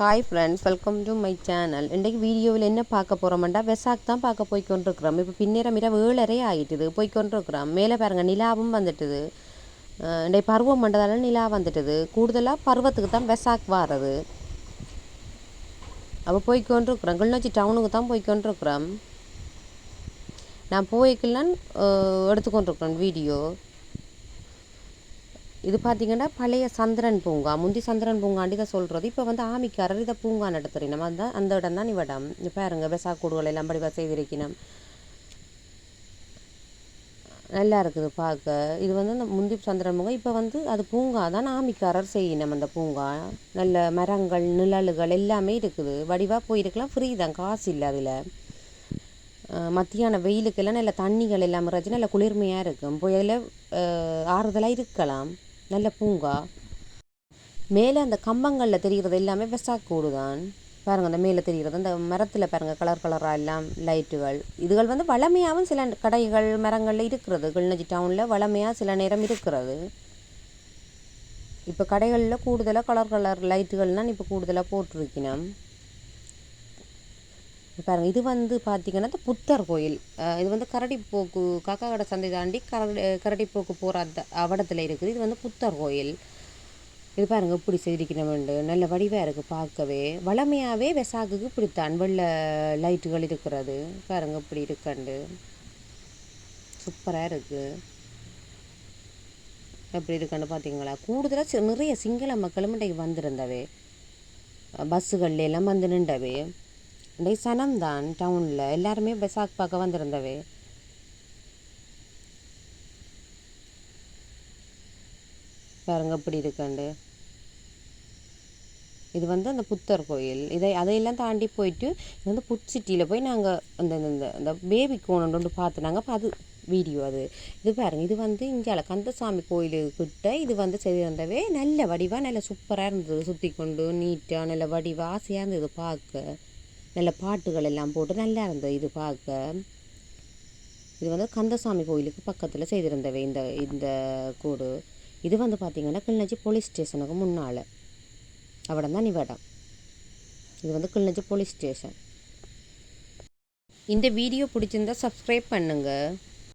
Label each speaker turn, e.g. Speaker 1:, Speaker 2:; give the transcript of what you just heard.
Speaker 1: Hi friends welcome to my channel இன்றைக்கு வீடியோவில் என்ன பார்க்க போகிறோம்டா வெசாக் தான் பார்க்க போய் கொண்டிருக்கிறோம். இப்போ பின்னேரம் இரவு ஏழரை ஆகிட்டுது போய் கொண்டிருக்கிறோம். மேலே பாருங்கள் நிலாவும் வந்துட்டுது. இன்றைக்கு பருவம் பண்ணுறதால நிலா வந்துட்டுது. கூடுதலாக பருவத்துக்கு தான் வெசாக் வாரது. அப்போ போய் கொண்டிருக்கிறோம். கிளிநொச்சி டவுனுக்கு தான் போய் கொண்டிருக்கிறோம். நான் போய்க்கலான்னு எடுத்துக்கொண்டிருக்கிறேன் வீடியோ. இது பார்த்தீங்கன்னா பழைய சந்திரன் பூங்கா. முந்தி சந்திரன் பூங்காண்டி தான் சொல்கிறது இப்போ வந்து ஆமிக்காரர் இதை பூங்கா நடத்துகிறேன் நம்ம அந்த அந்த இடம் தான் இவ்விடம். இங்க விசா கூடுகளை எல்லாம் படிவா செய்திருக்கணும் நல்லா இருக்குது பார்க்க. இது வந்து இந்த முந்தி சந்திரன் பூங்கா. இப்போ வந்து அது பூங்கா தான் ஆமிக்காரர் செய்யணும் அந்த பூங்கா. நல்ல மரங்கள் நிழலுகள் எல்லாமே இருக்குது. வடிவாக போயிருக்கலாம். ஃப்ரீ தான். காசு இல்லை அதில். மத்தியான வெயிலுக்கெல்லாம் நல்ல தண்ணிகள் எல்லாம் இறைச்சி நல்ல குளிர்மையாக இருக்கும். போய் அதில் ஆறுதலாக இருக்கலாம். நல்ல பூங்கா. மேலே அந்த கம்பங்களில் தெரிகிறது எல்லாமே வெசாக் கூடு தான் பாருங்கள் அந்த மேலே தெரிகிறது. அந்த மரத்தில் பாருங்கள் கலர் கலராக எல்லாம் லைட்டுகள் இதுகள் வந்து வளமையாகவும் சில கடைகள் மரங்களில் இருக்கிறது. கிளிநொச்சி டவுனில் வளமையாக சில நேரம் இருக்கிறது. இப்போ கடைகளில் கூடுதலாக கலர் கலர் லைட்டுகள்னால் இப்போ கூடுதலாக போட்டிருக்கணும். பாருங்கள் இது வந்து பார்த்திங்கன்னா இந்த புத்தர் கோயில். இது வந்து கரடிப்போக்கு காக்கா கடை சந்தை தாண்டி கரடி கரடிப்போக்கு போகிற அந்த அவடத்தில் இருக்குது. இது வந்து புத்தர் கோயில். இது பாருங்க இப்படி செய்திருக்கணுமெண்டு நல்ல வடிவாக இருக்குது பார்க்கவே. வளமையாகவே வெசாக்குக்கு இப்படித்தான். வெள்ள லைட்டுகள் இருக்கிறது. பாருங்க இப்படி இருக்கண்டு. சூப்பராக இருக்குது எப்படி இருக்குன்னு பார்த்தீங்களா கூடுதலாக நிறைய சிங்கள மக்களும் இன்றைக்கு வந்திருந்தவே. பஸ்ஸுகள்லாம் எல்லாம் வந்து நின்றவே. இன்றைக்கு சனம்தான் டவுனில் எல்லாருமே பெசாக் பார்க்க வந்திருந்தவே. பாருங்க இப்படி இருக்கண்டு இது வந்து அந்த புத்தர் கோயில். இதை அதையெல்லாம் தாண்டி போயிட்டு இது வந்து புட்சிட்டியில் போய் நாங்கள் அந்த இந்த- இந்த அந்த பேபி கோணம் ஒன்று பார்த்துனாங்க அப்போ அது வீடியோ அது. இது பாருங்க இது வந்து இந்தியாவில் கந்தசாமி கோயிலுக்கிட்ட இது வந்து செய்திருந்தவே நல்ல வடிவாக நல்ல சூப்பராக இருந்தது சுற்றி கொண்டு நீட்டாக நல்ல வடிவாக ஆசையாக இருந்தது பார்க்க. நல்ல பாட்டுகள் எல்லாம் போட்டு நல்லா இருந்தது. இது பார்க்க. இது வந்து கந்தசாமி கோயிலுக்கு பக்கத்தில் செய்திருந்தவை இந்த இந்த கூடு. இது வந்து பார்த்திங்கன்னா கிளிநொச்சி போலீஸ் ஸ்டேஷனுக்கு முன்னால். அவடந்தான் தான் இது வந்து கிளிநொச்சி போலீஸ் ஸ்டேஷன். இந்த வீடியோ பிடிச்சிருந்தா சப்ஸ்கிரைப் பண்ணுங்கள்